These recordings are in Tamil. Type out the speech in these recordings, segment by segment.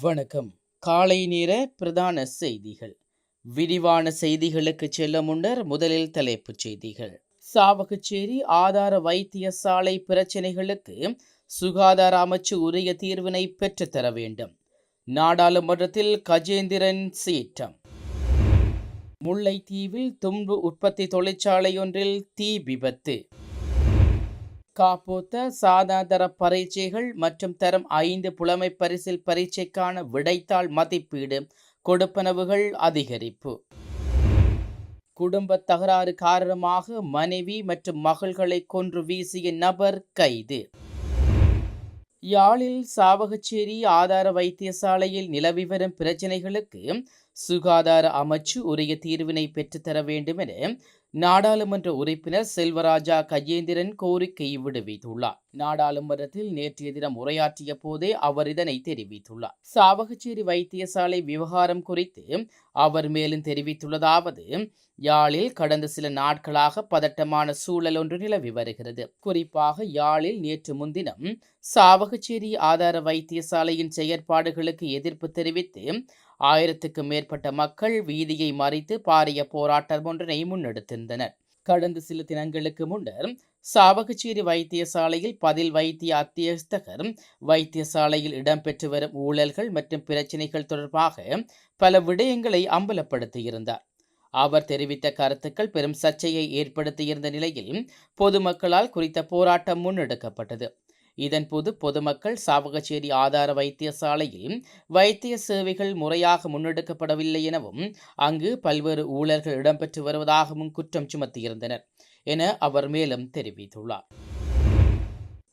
வணக்கம். காலை நேர பிரதான செய்திகள். விரிவான செய்திகளுக்கு செல்ல முன்னர் முதலில் தலைப்புச் செய்திகள். சாவகச்சேரி ஆதார வைத்தியசாலை பிரச்சினைகளுக்கு சுகாதார அமைச்சு உரிய தீர்வினை பெற்றுத்தர வேண்டும். நாடாளுமன்றத்தில் கஜேந்திரன் சீற்றம். முல்லைத்தீவில் தும்பு உற்பத்தி தொழிற்சாலையொன்றில் தீ விபத்து. காப்போத்த சாதாதர பரீட்சைகள் மற்றும் தரம் ஐந்து புலமை பரிசில் பரீட்சைக்கான விடைத்தாள் மதிப்பீடு கொடுப்பனவுகள் அதிகரிப்பு. குடும்ப தகராறு காரணமாக மனைவி மற்றும் மகள்களை கொன்று வீசிய நபர் கைது. யாழில் சாவகச்சேரி ஆதார வைத்தியசாலையில் நிலவி வரும் பிரச்சினைகளுக்கு சுகாதார அமைச்சு உரிய தீர்வினை பெற்றுத்தர வேண்டும் என நாடாளுமன்ற உறுப்பினர் செல்வராஜா கஜேந்திரன் கோரிக்கை விடுவித்துள்ளார். நாடாளுமன்றத்தில் நேற்றைய தினம் உரையாற்றிய போதே அவர் இதனை தெரிவித்துள்ளார். சாவகச்சேரி வைத்தியசாலை விவகாரம் குறித்து அவர் மேலும் தெரிவித்துள்ளதாவது யாழில் கடந்த சில நாட்களாக பதட்டமான சூழல் ஒன்று நிலவி வருகிறது. குறிப்பாக யாழில் நேற்று முன்தினம் சாவகச்சேரி ஆதார வைத்தியசாலையின் செயற்பாடுகளுக்கு எதிர்ப்பு தெரிவித்து ஆயிரத்துக்கு மேற்பட்ட மக்கள் வீதியை மறித்து பாரிய போராட்டம் ஒன்றினை முன்னெடுத்திருந்தனர். கடந்த சில தினங்களுக்கு முன்னர் சாவகச்சேரி வைத்தியசாலையில் பதில் வைத்திய அத்தியஸ்தகர் வைத்தியசாலையில் இடம்பெற்று வரும் ஊழல்கள் மற்றும் பிரச்சினைகள் தொடர்பாக பல விடயங்களை அம்பலப்படுத்தியிருந்தார். அவர் தெரிவித்த கருத்துக்கள் பெரும் சர்ச்சையை ஏற்படுத்தியிருந்த நிலையில் பொதுமக்களால் குறித்த போராட்டம் முன்னெடுக்கப்பட்டது. இதன்போது பொதுமக்கள் சாவகச்சேரி ஆதார வைத்தியசாலையில் வைத்திய சேவைகள் முறையாக முன்னெடுக்கப்படவில்லை எனவும் அங்கு பல்வேறு ஊழல்கள் இடம்பெற்று வருவதாகவும் குற்றம் சுமத்தியிருந்தனர் என அவர் மேலும் தெரிவித்துள்ளார்.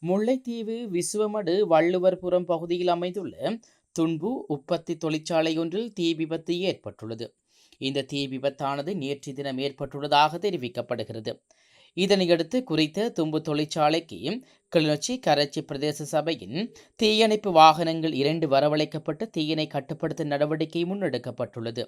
முல்லைத்தீவு விசுவமடு வள்ளுவர்புரம் பகுதியில் அமைந்துள்ள துன்பு உற்பத்தி தொழிற்சாலை ஒன்றில் தீ விபத்து ஏற்பட்டுள்ளது. இந்த தீ விபத்தானது நேற்று தினம் ஏற்பட்டுள்ளதாக தெரிவிக்கப்படுகிறது. இதனையடுத்து குறித்த தும்பு தொழிற்சாலைக்கு கிளிநொச்சி கரைச்சி பிரதேச சபையின் தீயணைப்பு வாகனங்கள் இரண்டு வரவழைக்கப்பட்டு தீயினை கட்டுப்படுத்தும் நடவடிக்கை முன்னெடுக்கப்பட்டுள்ளது.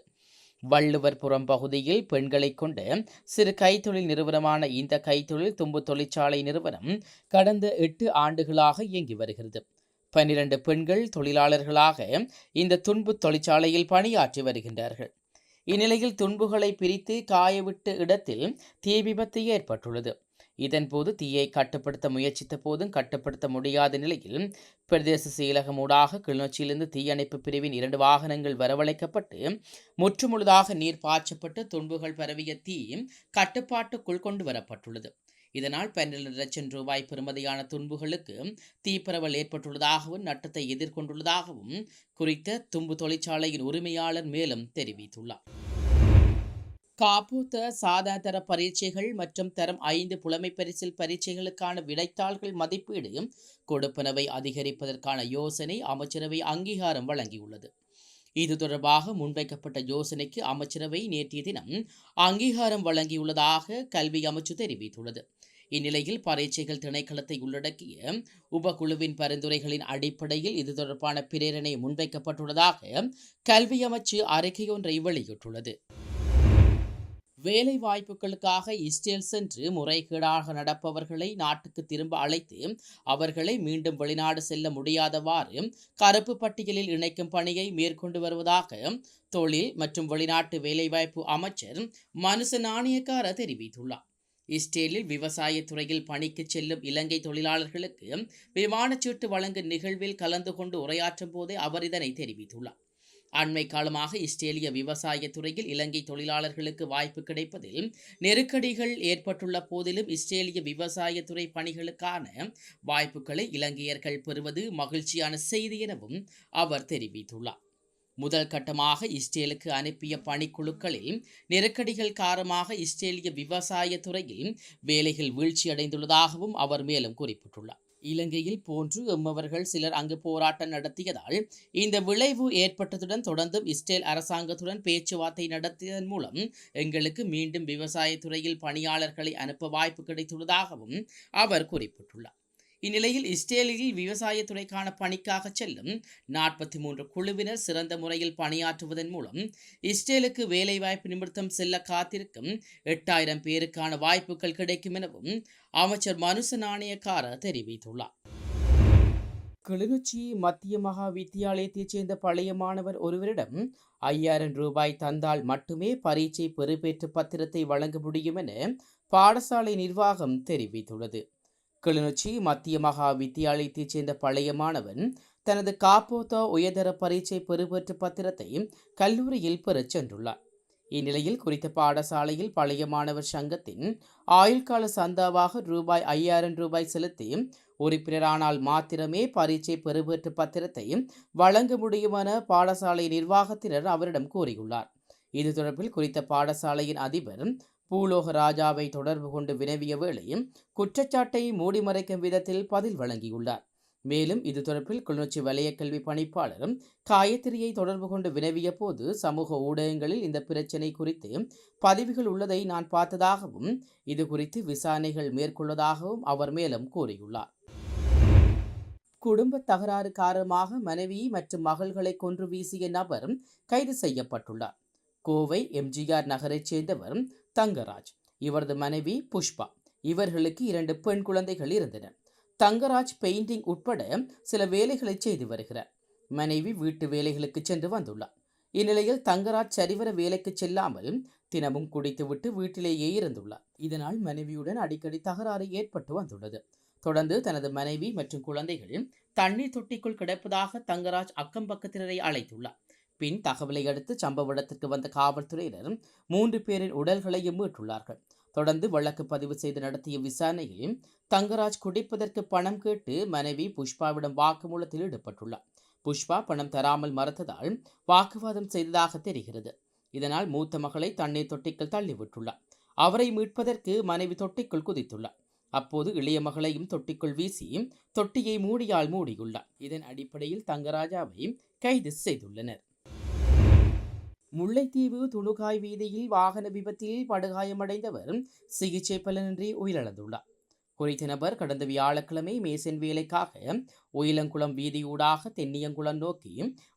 வள்ளுவர்புரம் பகுதியில் பெண்களை கொண்டு சிறு கைத்தொழில் நிறுவனமான இந்த கைத்தொழில் தும்பு தொழிற்சாலை நிறுவனம் கடந்த எட்டு ஆண்டுகளாக இயங்கி வருகிறது. பன்னிரண்டு பெண்கள் தொழிலாளர்களாக இந்த துன்பு தொழிற்சாலையில் பணியாற்றி வருகின்றார்கள். இந்நிலையில் துன்புகளை பிரித்து காயவிட்ட இடத்தில் தீ விபத்து ஏற்பட்டுள்ளது. இதன்போது தீயை கட்டுப்படுத்த முயற்சித்த போதும் கட்டுப்படுத்த முடியாத நிலையில் பிரதேச செயலகமூடாக கிளிநொச்சியிலிருந்து தீயணைப்பு பிரிவின் இரண்டு வாகனங்கள் வரவழைக்கப்பட்டு முற்றுமுழுதாக நீர் பாய்ச்சப்பட்டு துன்புகள் பரவிய தீ கட்டுப்பாட்டுக்குள் கொண்டு வரப்பட்டுள்ளது. இதனால் பன்னிரண்டு லட்சம் ரூபாய் பெறுமதியான துன்புகளுக்கு தீப்பரவல் ஏற்பட்டுள்ளதாகவும் நட்டத்தை எதிர்கொண்டுள்ளதாகவும் குறித்த தும்பு தொழிற்சாலையின் உரிமையாளர் மேலும் தெரிவித்துள்ளார். காப்பூத்த சாதாதர பரீட்சைகள் மற்றும் தரம் ஐந்து புலமை பரிசில் பரீட்சைகளுக்கான விடைத்தாள்கள் மதிப்பீடு கொடுப்பனவை அதிகரிப்பதற்கான யோசனை அமைச்சரவை அங்கீகாரம் வழங்கியுள்ளது. இது தொடர்பாக முன்வைக்கப்பட்ட யோசனைக்கு அமைச்சரவை நேற்றைய தினம் அங்கீகாரம் வழங்கியுள்ளதாக கல்வி அமைச்சு தெரிவித்துள்ளது. இந்நிலையில் பரீட்சைகள் திணைக்களத்தை உள்ளடக்கிய உபகுழுவின் பரிந்துரைகளின் அடிப்படையில் இது தொடர்பான பிரேரணை முன்வைக்கப்பட்டுள்ளதாக கல்வி அமைச்சு அறிக்கையொன்றை வெளியிட்டுள்ளது. வேலை வாய்ப்புகளுக்காக இஸ்ரேல் சென்று முறைகேடாக நடப்பவர்களை நாட்டுக்கு திரும்ப அழைத்து அவர்களை மீண்டும் வெளிநாடு செல்ல முடியாதவாறு கருப்பு பட்டியலில் இணைக்கும் பணியை மேற்கொண்டு வருவதாக தொழில் மற்றும் வெளிநாட்டு வேலைவாய்ப்பு அமைச்சர் மனுச நாணயக்கார தெரிவித்துள்ளார். இஸ்ரேலில் விவசாய துறையில் பணிக்கு செல்லும் இலங்கை தொழிலாளர்களுக்கு விமானச்சீட்டு வழங்கும் நிகழ்வில் கலந்து கொண்டு உரையாற்றும் போதே அவர் இதனை தெரிவித்துள்ளார். அண்மை காலமாக இஸ்ரேலிய விவசாய துறையில் இலங்கை தொழிலாளர்களுக்கு வாய்ப்பு கிடைப்பதில் நெருக்கடிகள் ஏற்பட்டுள்ள போதிலும் இஸ்ரேலிய விவசாயத்துறை பணிகளுக்கான வாய்ப்புகளை இலங்கையர்கள் பெறுவது மகிழ்ச்சியான செய்தி எனவும் அவர் தெரிவித்துள்ளார். முதல் கட்டமாக இஸ்ரேலுக்கு அனுப்பிய பணிக்குழுக்களில் நெருக்கடிகள் காரணமாக இஸ்ரேலிய விவசாய துறையில் வேலைகள் வீழ்ச்சியடைந்துள்ளதாகவும் அவர் மேலும் குறிப்பிட்டுள்ளார். இலங்கையில் போன்று எம்மவர்கள் சிலர் அங்கு போராட்டம் நடத்தியதால் இந்த விளைவு ஏற்பட்டதுடன் தொடர்ந்தும் இஸ்ரேல் அரசாங்கத்துடன் பேச்சுவார்த்தை நடத்தியதன் மூலம் எங்களுக்கு மீண்டும் விவசாயத்துறையில் பணியாளர்களை அனுப்ப வாய்ப்பு கிடைத்துள்ளதாகவும் அவர் குறிப்பிட்டுள்ளார். இந்நிலையில் இஸ்ரேலில் விவசாயத்துறைக்கான பணிக்காக செல்லும் நாற்பத்தி மூன்று குழுவினர் சிறந்த முறையில் பணியாற்றுவதன் மூலம் இஸ்ரேலுக்கு வேலைவாய்ப்பு நிமித்தம் செல்ல காத்திருக்கும் எட்டாயிரம் பேருக்கான வாய்ப்புகள் கிடைக்கும் எனவும் அமைச்சர் மனுச நாணயக்கார தெரிவித்துள்ளார். கிளிநொச்சி மத்திய மகா வித்தியாலயத்தைச் சேர்ந்த பழைய மாணவர் ஒருவரிடம் ஐயாயிரம் ரூபாய் தந்தால் மட்டுமே பரீட்சை பெறுபேற்று பத்திரத்தை வழங்க முடியும் என பாடசாலை நிர்வாகம் தெரிவித்துள்ளது. கிளிநொச்சி மத்திய மகா வித்தியாலயத்தைச் சேர்ந்த பழைய மாணவன் தனது காப்போத்தா உயர்தர பரீட்சை பெறுபேற்று பத்திரத்தை கல்லூரியில் பெறச் சென்றுள்ளார் இந்நிலையில் குறித்த பாடசாலையில் பழைய மாணவர் சங்கத்தின் ஆயுள்கால சந்தாவாக ரூபாய் ஐயாயிரம் ரூபாய் செலுத்தி உறுப்பினரானால் மாத்திரமே பரீட்சை பெறுபேற்று பத்திரத்தை வழங்க முடியும் என பாடசாலை நிர்வாகத்தினர் அவரிடம் கூறியுள்ளார். இது தொடர்பில் குறித்த பாடசாலையின் அதிபர் பூலோக ராஜாவை தொடர்பு கொண்டு வினவிய வேளையும் குற்றச்சாட்டை மூடிமறைக்கும் விதத்தில் பதில் வழங்கியுள்ளார். மேலும் இது தொடர்பில் கிளிநொச்சி வலயக்கல்வி கல்வி பணிப்பாளரும் காயத்ரியை தொடர்பு கொண்டு வினவிய போது சமூக ஊடகங்களில் இந்த பிரச்சினை குறித்து பதிவுகள் உள்ளதை நான் பார்த்ததாகவும் இது குறித்து விசாரணைகள் மேற்கொள்வதாகவும் அவர் மேலும் கூறியுள்ளார். குடும்ப தகராறு காரணமாக மனைவி மற்றும் மகள்களை கொன்று வீசிய நபர் கைது செய்யப்பட்டுள்ளார். கோவை எம்ஜிஆர் நகரைச் சேர்ந்தவர் தங்கராஜ் இவரது மனைவி புஷ்பா. இவர்களுக்கு இரண்டு பெண் குழந்தைகள் இருந்தன. தங்கராஜ் பெயிண்டிங் உட்பட சில வேலைகளை செய்து வருகிறார். மனைவி வீட்டு வேலைகளுக்கு சென்று வந்துள்ளார். இந்நிலையில் தங்கராஜ் சரிவர வேலைக்கு செல்லாமல் தினமும் குடித்துவிட்டு வீட்டிலேயே இருந்துள்ளார். இதனால் மனைவியுடன் அடிக்கடி தகராறு ஏற்பட்டு வந்துள்ளது. தொடர்ந்து தனது மனைவி மற்றும் குழந்தைகள் தண்ணீர் தொட்டிக்குள் கிடப்பதாக தங்கராஜ் அக்கம் பக்கத்தினரை அழைத்துள்ளார். பின் தகவலை அடுத்து சம்பவ இடத்திற்கு வந்த காவல்துறையினர் மூன்று பேரின் உடல்களையும் மீட்டுள்ளார்கள். தொடர்ந்து வழக்கு பதிவு செய்து நடத்திய விசாரணையில் தங்கராஜ் குடிப்பதற்கு பணம் கேட்டு மனைவி புஷ்பாவிடம் வாக்குமூலத்தில் ஈடுபட்டுள்ளார். புஷ்பா பணம் தராமல் மறுத்ததால் வாக்குவாதம் செய்ததாக தெரிகிறது. இதனால் மூத்த மகளை தண்ணீர் தொட்டிக்குள் தள்ளிவிட்டுள்ளார். அவரை மீட்பதற்கு மனைவி தொட்டிக்குள் குதித்துள்ளார். அப்போது இளைய மகளையும் தொட்டிக்குள் வீசி தொட்டியை மூடியால் மூடியுள்ளார். இதன் அடிப்படையில் தங்கராஜாவை கைது செய்துள்ளனர். முல்லைத்தீவு துணுகாய் வீதியில் வாகன விபத்தில் படுகாயமடைந்தவர் சிகிச்சை பலனின்றி உயிரிழந்துள்ளார். குறித்த நபர் கடந்த வியாழக்கிழமை மேசன் வேலைக்காக உயிலங்குளம் வீதியூடாக தென்னியங்குளம் நோக்கி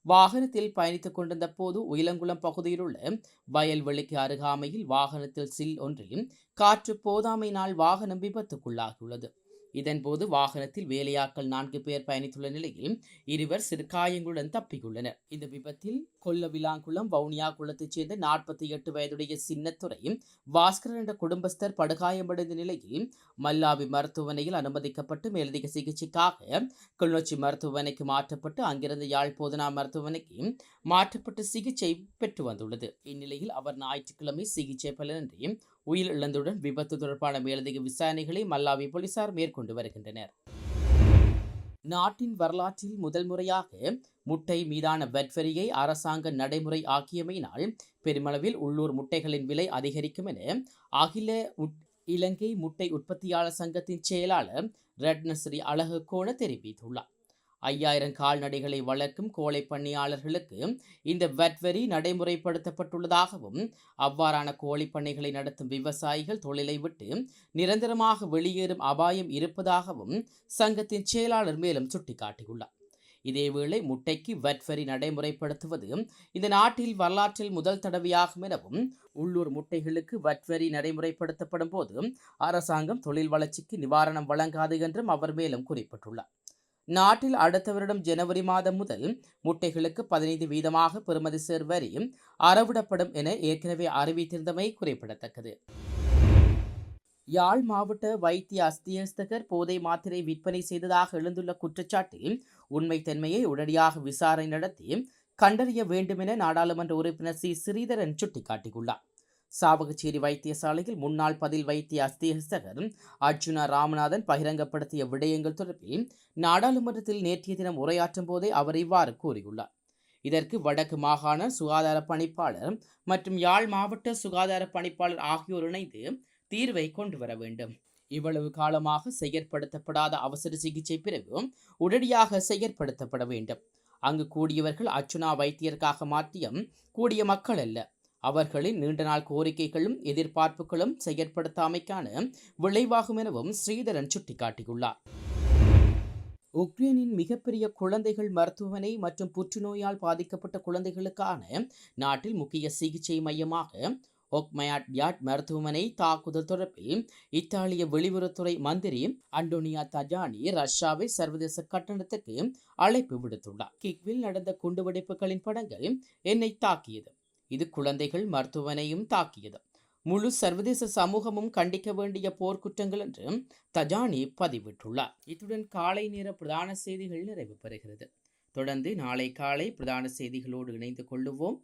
வாகனத்தில் பயணித்துக் கொண்டிருந்த போது உயிலங்குளம் பகுதியில் உள்ள வயல்வெளிக்கு அருகாமையில் வாகனத்தில் சில் ஒன்றில் காற்று போதாமையினால் வாகனம் விபத்துக்குள்ளாகியுள்ளது. இதன்போது வாகனத்தில் வேலையாட்கள் நான்கு பேர் பயணித்துள்ள நிலையில் இருவர் சிறு காயங்களுடன் தப்பியுள்ளனர். இந்த விபத்தில் கொல்லவிலாங்குளம் வவுனியா குளத்தைச் சேர்ந்த நாற்பத்தி எட்டு வயதுடைய சின்னத்துறையும் பாஸ்கரன் என்ற குடும்பஸ்தர் படுகாயமடைந்த நிலையில் மல்லாவி மருத்துவமனையில் அனுமதிக்கப்பட்டு மேலதிக சிகிச்சைக்காக கிளிநொச்சி மருத்துவமனைக்கு மாற்றப்பட்டு அங்கிருந்த யாழ் போதனா மருத்துவமனைக்கு மாற்றப்பட்டு சிகிச்சை பெற்று வந்துள்ளது. இந்நிலையில் அவர் ஞாயிற்றுக்கிழமை சிகிச்சை பலனின்றி உயிரிழந்துடன் விபத்து தொடர்பான மேலதிக விசாரணைகளை மல்லாவி போலீசார் மேற்கொண்டு வருகின்றனர். நாட்டின் வரலாற்றில் முதல் முறையாக முட்டை மீதான வட்வரியை அரசாங்க நடைமுறை ஆக்கியமையினால் பெருமளவில் உள்ளூர் முட்டைகளின் விலை அதிகரிக்கும் என அகில இலங்கை முட்டை உற்பத்தியாளர் சங்கத்தின் செயலாளர் ரட்னஸ்ரீ அழகு கோண தெரிவித்துள்ளார். ஐயாயிரம் கால்நடைகளை வளர்க்கும் கோழை பண்ணையாளர்களுக்கு இந்த வரி நடைமுறைப்படுத்தப்பட்டுள்ளதாகவும் அவ்வாறான கோழி பண்ணைகளை நடத்தும் விவசாயிகள் தொழிலை விட்டு நிரந்தரமாக வெளியேறும் அபாயம் இருப்பதாகவும் சங்கத்தின் செயலாளர் மேலும் சுட்டிக்காட்டியுள்ளார். இதேவேளை முட்டைக்கு வரி நடைமுறைப்படுத்துவது இந்த நாட்டில் வரலாற்றில் முதல் தடவையாகும் எனவும் உள்ளூர் முட்டைகளுக்கு வரி நடைமுறைப்படுத்தப்படும் போது அரசாங்கம் தொழில் வளர்ச்சிக்கு நிவாரணம் வழங்காது என்றும் அவர் மேலும் குறிப்பிட்டுள்ளார். நாட்டில் அடுத்த வருடம் ஜனவரி மாதம் முதல் முட்டைகளுக்கு பதினைந்து வீதமாக பெறுமதி சேர் வரி அறவிடப்படும் என ஏற்கனவே அறிவித்திருந்தமை குறிப்பிடத்தக்கது. யாழ் மாவட்ட வைத்திய அஸ்தியஸ்தகர் போதை மாத்திரை விற்பனை செய்ததாக எழுந்துள்ள குற்றச்சாட்டில் உண்மைத்தன்மையை உடனடியாக விசாரணை நடத்தி கண்டறிய வேண்டுமென நாடாளுமன்ற உறுப்பினர் சி. ஸ்ரீதரன் சுட்டிக்காட்டியுள்ளார். சாவகச்சேரி வைத்தியசாலையில் முன்னாள் பதில் வைத்திய அஸ்தியஸ்தகர் அர்ஜுனா ராமநாதன் பகிரங்கப்படுத்திய விடயங்கள் தொடர்பில் நாடாளுமன்றத்தில் நேற்றைய தினம் உரையாற்றும் போதே அவர் இவ்வாறு கூறியுள்ளார். இதற்கு வடக்கு மாகாண சுகாதார பணிப்பாளர் மற்றும் யாழ் மாவட்ட சுகாதார பணிப்பாளர் ஆகியோர் இணைந்து தீர்வை கொண்டு வர வேண்டும். இவ்வளவு காலமாக செயற்படுத்தப்படாத அவசர சிகிச்சை பிறகு உடனடியாக செயற்படுத்தப்பட வேண்டும். அங்கு கூடியவர்கள் அர்ச்சுனா வைத்தியருக்காக மாற்றியம் கூடிய மக்கள் அல்ல. அவர்களின் நீண்ட நாள் கோரிக்கைகளும் எதிர்பார்ப்புகளும் செயற்படுத்தாமைக்கான விளைவாகும் எனவும் ஸ்ரீதரன் சுட்டிக்காட்டியுள்ளார். உக்ரைனின் மிகப்பெரிய குழந்தைகள் மருத்துவமனை மற்றும் புற்றுநோயால் பாதிக்கப்பட்ட குழந்தைகளுக்கான நாட்டில் முக்கிய சிகிச்சை மையமாக ஒக்மயாட் யாட் மருத்துவமனை தாக்குதல் தொடர்பில் இத்தாலிய வெளியுறவுத்துறை மந்திரி அண்டோனியா தஜானி ரஷ்யாவை சர்வதேச கட்டணத்துக்கு அழைப்பு விடுத்துள்ளார். கிக்வில் நடந்த குண்டுவெடிப்புகளின் படங்கள் என்னை தாக்கியது. இது குழந்தைகள் மருத்துவனையும் தாக்கியது. முழு சர்வதேச சமூகமும் கண்டிக்க வேண்டிய போர்க்குற்றங்கள் என்று தஜானி பதிவிட்டுள்ளார். இத்துடன் காலை நேர பிரதான செய்திகள் நிறைவு பெறுகிறது. தொடர்ந்து நாளை காலை பிரதான செய்திகளோடு இணைந்து கொள்ளுவோம்.